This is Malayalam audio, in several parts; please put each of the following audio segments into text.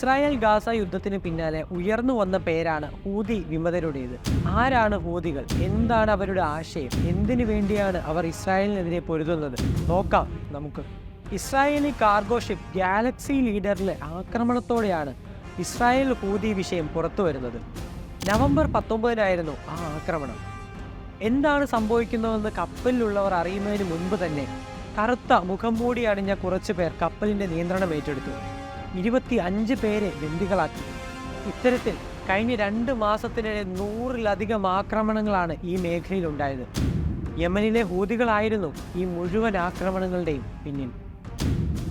ഇസ്രായേൽ ഗാസ യുദ്ധത്തിന് പിന്നാലെ ഉയർന്നു വന്ന പേരാണ് ഹൂതി വിമതരുടേത്. ആരാണ് ഹൂതികൾ? എന്താണ് അവരുടെ ആശയം? എന്തിനു വേണ്ടിയാണ് അവർ ഇസ്രായേലിനെതിരെ പൊരുതുന്നത്? നോക്കാം നമുക്ക്. ഇസ്രായേലി കാർഗോ ഷിപ്പ് ഗാലക്സി ലീഡറിലെ ആക്രമണത്തോടെയാണ് ഇസ്രായേൽ ഹൂതി വിഷയം പുറത്തു വരുന്നത്. നവംബർ പത്തൊമ്പതിനായിരുന്നു ആ ആക്രമണം. എന്താണ് സംഭവിക്കുന്നതെന്ന് കപ്പലിലുള്ളവർ അറിയുന്നതിന് മുൻപ് തന്നെ കറുത്ത മുഖം മൂടി അണിഞ്ഞ കുറച്ചു പേർ കപ്പലിന്റെ നിയന്ത്രണം ഏറ്റെടുത്തു. ഇരുപത്തി അഞ്ച് പേരെ ബന്ദികളാക്കി. ഇത്തരത്തിൽ കഴിഞ്ഞ രണ്ട് മാസത്തിനിടെ നൂറിലധികം ആക്രമണങ്ങളാണ് ഈ മേഖലയിൽ ഉണ്ടായത് യമനിലെ ഹൂതികളായിരുന്നു ഈ മുഴുവൻ ആക്രമണങ്ങളുടെയും പിന്നിൽ.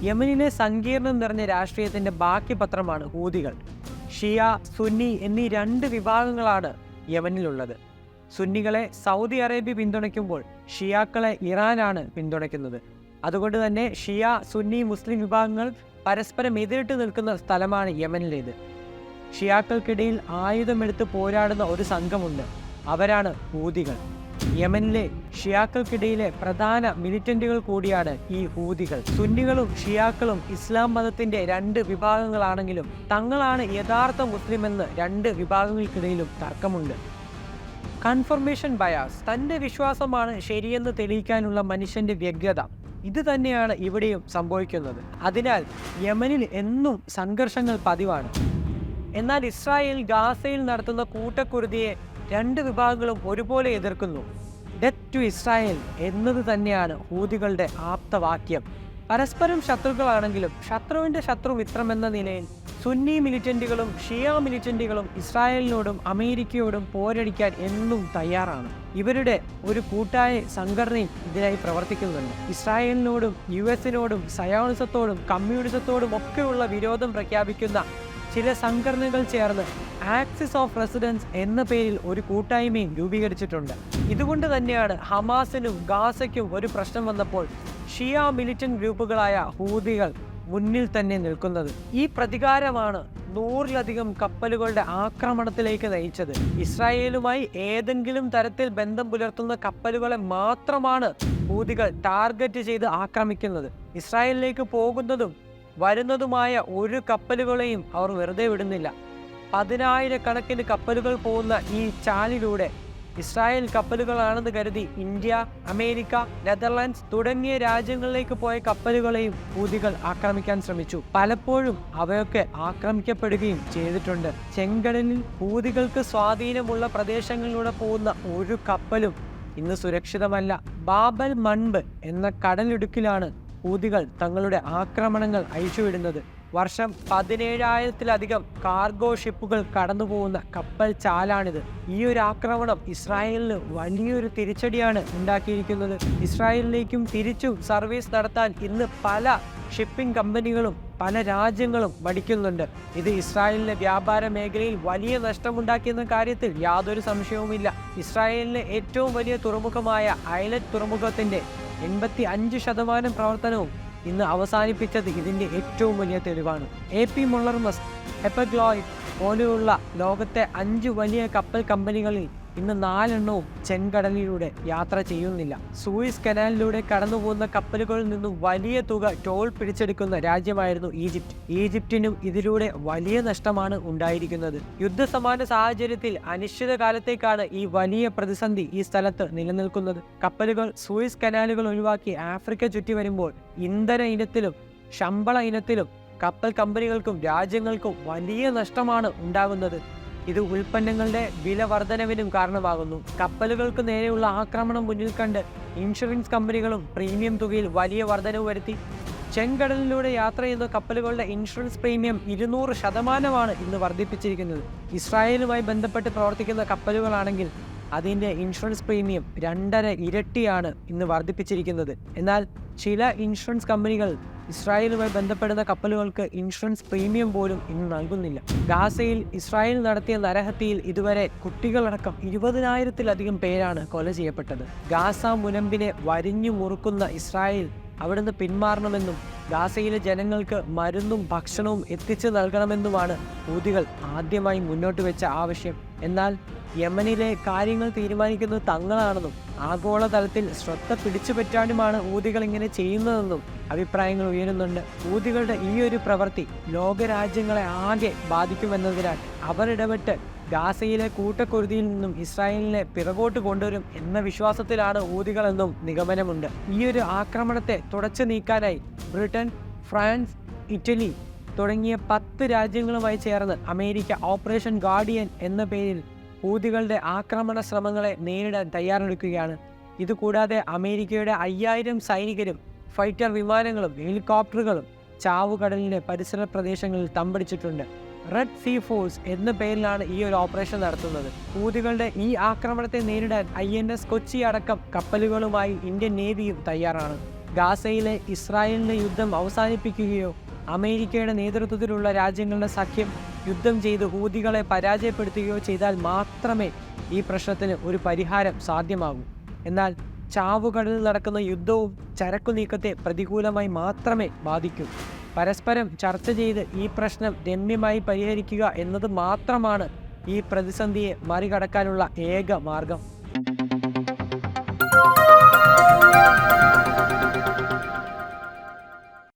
യമനിലെ സങ്കീർണം നിറഞ്ഞ രാഷ്ട്രീയത്തിന്റെ ബാക്കി പത്രമാണ് ഹൂതികൾ. ഷിയ സുന്നി എന്നീ രണ്ട് വിഭാഗങ്ങളാണ് യമനിലുള്ളത്. സുന്നികളെ സൗദി അറേബ്യ പിന്തുണയ്ക്കുമ്പോൾ ഷിയാക്കളെ ഇറാനാണ് പിന്തുണയ്ക്കുന്നത്. അതുകൊണ്ട് തന്നെ ഷിയ സുന്നി മുസ്ലിം വിഭാഗങ്ങൾ പരസ്പരം എതിരിട്ട് നിൽക്കുന്ന സ്ഥലമാണ് യമനിലേത്. ഷിയാക്കൾക്കിടയിൽ ആയുധമെടുത്ത് പോരാടുന്ന ഒരു സംഘമുണ്ട്. അവരാണ് ഹൂതികൾ. യമനിലെ ഷിയാക്കൾക്കിടയിലെ പ്രധാന മിലിറ്റന്റുകൾ കൂടിയാണ് ഈ ഹൂതികൾ. സുന്നികളും ഷിയാക്കളും ഇസ്ലാം മതത്തിന്റെ രണ്ട് വിഭാഗങ്ങളാണെങ്കിലും തങ്ങളാണ് യഥാർത്ഥ മുസ്ലിം എന്ന് രണ്ട് വിഭാഗങ്ങൾക്കിടയിലും തർക്കമുണ്ട്. Confirmation bias. തന്റെ വിശ്വാസമാണ് ശരിയെന്ന് തെളിയിക്കാനുള്ള മനുഷ്യന്റെ വ്യഗ്രത. ഇത് തന്നെയാണ് ഇവിടെയും സംഭവിക്കുന്നത്. അതിനാൽ യമനിൽ എന്നും സംഘർഷങ്ങൾ പതിവാണ്. എന്നാൽ ഇസ്രായേൽ ഗാസയിൽ നടത്തുന്ന കൂട്ടക്കുരുതിയെ രണ്ട് വിഭാഗങ്ങളും ഒരുപോലെ എതിർക്കുന്നു. ഡെത്ത് ടു ഇസ്രായേൽ എന്നത് തന്നെയാണ് ഹൂതികളുടെ ആപ്തവാക്യം. പരസ്പരം ശത്രുക്കളാണെങ്കിലും ശത്രുവിന്റെ ശത്രു മിത്രമെന്ന നിലയിൽ സുന്നി മിലിറ്റന്റുകളും ഷിയ മിലിറ്റന്റുകളും ഇസ്രായേലിനോടും അമേരിക്കയോടും പോരടിക്കാൻ എന്നും തയ്യാറാണ്. ഇവരുടെ ഒരു കൂട്ടായ സംഘടനയും ഇതിനായി പ്രവർത്തിക്കുന്നുണ്ട്. ഇസ്രായേലിനോടും യു എസിനോടും സയോണിസത്തോടും കമ്മ്യൂണിസത്തോടും ഒക്കെയുള്ള വിരോധം പ്രഖ്യാപിക്കുന്ന ചില സംഘടനകൾ ചേർന്ന് ആക്സിസ് ഓഫ് റെസിഡൻസ് എന്ന പേരിൽ ഒരു കൂട്ടായ്മയും രൂപീകരിച്ചിട്ടുണ്ട്. ഇതുകൊണ്ട് തന്നെയാണ് ഹമാസിനും ഗാസയ്ക്കും ഒരു പ്രശ്നം വന്നപ്പോൾ ഷിയ മിലിറ്റൻ ഗ്രൂപ്പുകളായ ഹൂതികൾ മുന്നിൽ തന്നെ നിൽക്കുന്നത്. ഈ പ്രതികാരമാണ് നൂറിലധികം കപ്പലുകളുടെ ആക്രമണത്തിലേക്ക് നയിച്ചത്. ഇസ്രായേലുമായി ഏതെങ്കിലും തരത്തിൽ ബന്ധം പുലർത്തുന്ന കപ്പലുകളെ മാത്രമാണ് ഹൂതികൾ ടാർഗറ്റ് ചെയ്ത് ആക്രമിക്കുന്നത്. ഇസ്രായേലിലേക്ക് പോകുന്നതും വരുന്നതുമായ ഒരു കപ്പലുകളെയും അവർ വെറുതെ വിടുന്നില്ല. പതിനായിരക്കണക്കിന് കപ്പലുകൾ പോകുന്ന ഈ ചാലിലൂടെ ഇസ്രായേൽ കപ്പലുകളാണെന്ന് കരുതി ഇന്ത്യ അമേരിക്ക നെതർലാൻഡ്സ് തുടങ്ങിയ രാജ്യങ്ങളിലേക്ക് പോയ കപ്പലുകളെയും ഹൂതികൾ ആക്രമിക്കാൻ ശ്രമിച്ചു. പലപ്പോഴും അവയൊക്കെ ആക്രമിക്കപ്പെടുകയും ചെയ്തിട്ടുണ്ട്. ചെങ്കടലിൽ ഹൂതികൾക്ക് സ്വാധീനമുള്ള പ്രദേശങ്ങളിലൂടെ പോകുന്ന ഒരു കപ്പലും ഇന്ന് സുരക്ഷിതമല്ല. ബാബൽ മൺബ് എന്ന കടലിടുക്കിലാണ് ഹൂതികൾ തങ്ങളുടെ ആക്രമണങ്ങൾ അയച്ചുവിടുന്നത് വർഷം പതിനേഴായിരത്തിലധികം കാർഗോ ഷിപ്പുകൾ കടന്നുപോകുന്ന കപ്പൽ ചാലാണിത്. ഈ ഒരു ആക്രമണം ഇസ്രായേലിന് വലിയൊരു തിരിച്ചടിയാണ് ഉണ്ടാക്കിയിരിക്കുന്നത്. ഇസ്രായേലിലേക്കും തിരിച്ചും സർവീസ് നടത്താൻ ഇന്ന് പല ഷിപ്പിംഗ് കമ്പനികളും പല രാജ്യങ്ങളും മടിക്കുന്നുണ്ട്. ഇത് ഇസ്രായേലിന്റെ വ്യാപാര മേഖലയിൽ വലിയ നഷ്ടമുണ്ടാക്കിയെന്ന കാര്യത്തിൽ യാതൊരു സംശയവുമില്ല. ഇസ്രായേലിലെ ഏറ്റവും വലിയ തുറമുഖമായ ഐലറ്റ് തുറമുഖത്തിന്റെ എൺപത്തി അഞ്ച് ശതമാനം പ്രവർത്തനവും ഇന്ന് അവസാനിപ്പിച്ചത് ഇതിന്റെ ഏറ്റവും വലിയ തെളിവാണ്. എ പി മുള്ളർമസ് എപ്പഗ്ലോയിഡ് പോലെയുള്ള ലോകത്തെ അഞ്ച് വലിയ കപ്പൽ കമ്പനികളിൽ ഇന്ന് നാലെണ്ണവും ചെങ്കടലിലൂടെ യാത്ര ചെയ്യുന്നില്ല. സൂയിസ് കനാലിലൂടെ കടന്നുപോകുന്ന കപ്പലുകളിൽ നിന്നും വലിയ തുക ടോൾ പിടിച്ചെടുക്കുന്ന രാജ്യമായിരുന്നു ഈജിപ്റ്റ്. ഈജിപ്റ്റിനും ഇതിലൂടെ വലിയ നഷ്ടമാണ് ഉണ്ടായിരിക്കുന്നത്. യുദ്ധസമാന സാഹചര്യത്തിൽ അനിശ്ചിതകാലത്തേക്കാണ് ഈ വലിയ പ്രതിസന്ധി ഈ സ്ഥലത്ത് നിലനിൽക്കുന്നത്. കപ്പലുകൾ സൂയിസ് കനാലുകൾ ഒഴിവാക്കി ആഫ്രിക്ക ചുറ്റി വരുമ്പോൾ ഇന്ധന ഇനത്തിലും ശമ്പള ഇനത്തിലും കപ്പൽ കമ്പനികൾക്കും രാജ്യങ്ങൾക്കും വലിയ നഷ്ടമാണ് ഉണ്ടാകുന്നത്. ഇത് ഉൽപ്പന്നങ്ങളുടെ വില വർധനവിനും കാരണമാകുന്നു. കപ്പലുകൾക്ക് നേരെയുള്ള ആക്രമണം മുന്നിൽ കണ്ട് ഇൻഷുറൻസ് കമ്പനികളും പ്രീമിയം തുകയിൽ വലിയ വർധനവ് വരുത്തി. ചെങ്കടലിലൂടെ യാത്ര ചെയ്യുന്ന കപ്പലുകളുടെ ഇൻഷുറൻസ് പ്രീമിയം ഇരുന്നൂറ് ശതമാനമാണ് ഇന്ന് വർദ്ധിപ്പിച്ചിരിക്കുന്നത്. ഇസ്രായേലുമായി ബന്ധപ്പെട്ട് പ്രവർത്തിക്കുന്ന കപ്പലുകളാണെങ്കിൽ അതിന്റെ ഇൻഷുറൻസ് പ്രീമിയം രണ്ടര ഇരട്ടിയാണ് ഇന്ന് വർദ്ധിപ്പിച്ചിരിക്കുന്നത്. എന്നാൽ ചില ഇൻഷുറൻസ് കമ്പനികൾ ഇസ്രായേലുമായി ബന്ധപ്പെടുന്ന കപ്പലുകൾക്ക് ഇൻഷുറൻസ് പ്രീമിയം പോലും ഇന്ന് നൽകുന്നില്ല. ഗാസയിൽ ഇസ്രായേൽ നടത്തിയ നരഹത്യയിൽ ഇതുവരെ കുട്ടികളടക്കം ഇരുപതിനായിരത്തിലധികം പേരാണ് കൊല ചെയ്യപ്പെട്ടത്. ഗാസ മുനമ്പിനെ വരിഞ്ഞു മുറുക്കുന്ന ഇസ്രായേൽ അവിടുന്ന് പിന്മാറണമെന്നും ഗാസയിലെ ജനങ്ങൾക്ക് മരുന്നും ഭക്ഷണവും എത്തിച്ചു നൽകണമെന്നുമാണ് ഹൂതികൾ ആദ്യമായി മുന്നോട്ട് വെച്ച ആവശ്യം. എന്നാൽ യമനിലെ കാര്യങ്ങൾ തീരുമാനിക്കുന്നത് തങ്ങളാണെന്നും ആഗോളതലത്തിൽ ശ്രദ്ധ പിടിച്ചുപറ്റാനുമാണ് ഊതികൾ ഇങ്ങനെ ചെയ്യുന്നതെന്നും അഭിപ്രായങ്ങൾ ഉയരുന്നുണ്ട്. ഊതികളുടെ ഈ ഒരു പ്രവൃത്തി ലോകരാജ്യങ്ങളെ ആകെ ബാധിക്കുമെന്നതിനാൽ അവർ ഇടപെട്ട് ഗാസയിലെ കൂട്ടക്കുരുതിയിൽ നിന്നും ഇസ്രായേലിനെ പിറകോട്ട് കൊണ്ടുവരും എന്ന വിശ്വാസത്തിലാണ് ഊതികളെന്നും നിഗമനമുണ്ട്. ഈ ഒരു ആക്രമണത്തെ തുടച്ചു നീക്കാനായി ബ്രിട്ടൻ ഫ്രാൻസ് ഇറ്റലി തുടങ്ങിയ പത്ത് രാജ്യങ്ങളുമായി ചേർന്ന് അമേരിക്ക ഓപ്പറേഷൻ ഗാർഡിയൻ എന്ന പേരിൽ ഹൂതികളുടെ ആക്രമണ ശ്രമങ്ങളെ നേരിടാൻ തയ്യാറെടുക്കുകയാണ്. ഇതുകൂടാതെ അമേരിക്കയുടെ അയ്യായിരം സൈനികരും ഫൈറ്റർ വിമാനങ്ങളും ഹെലികോപ്റ്ററുകളും ചാവുകടലിന്റെ പരിസര പ്രദേശങ്ങളിൽ തമ്പടിച്ചിട്ടുണ്ട്. റെഡ് സീ ഫോഴ്സ് എന്ന പേരിലാണ് ഈ ഒരു ഓപ്പറേഷൻ നടത്തുന്നത്. ഹൂതികളുടെ ഈ ആക്രമണത്തെ നേരിടാൻ ഐ എൻ എസ് കൊച്ചി അടക്കം കപ്പലുകളുമായി ഇന്ത്യൻ നേവിയും തയ്യാറാണ്. ഗാസയിലെ ഇസ്രായേലിന്റെ യുദ്ധം അവസാനിപ്പിക്കുകയോ അമേരിക്കയുടെ നേതൃത്വത്തിലുള്ള രാജ്യങ്ങളുടെ സഖ്യം യുദ്ധം ചെയ്ത് ഹൂതികളെ പരാജയപ്പെടുത്തുകയോ ചെയ്താൽ മാത്രമേ ഈ പ്രശ്നത്തിന് ഒരു പരിഹാരം സാധ്യമാകൂ. എന്നാൽ ചാവുകളിൽ നടക്കുന്ന യുദ്ധവും ചരക്കു നീക്കത്തെ പ്രതികൂലമായി മാത്രമേ ബാധിക്കൂ. പരസ്പരം ചർച്ച ചെയ്ത് ഈ പ്രശ്നം രമ്യമായി പരിഹരിക്കുക എന്നത് മാത്രമാണ് ഈ പ്രതിസന്ധിയെ മറികടക്കാനുള്ള ഏക മാർഗം.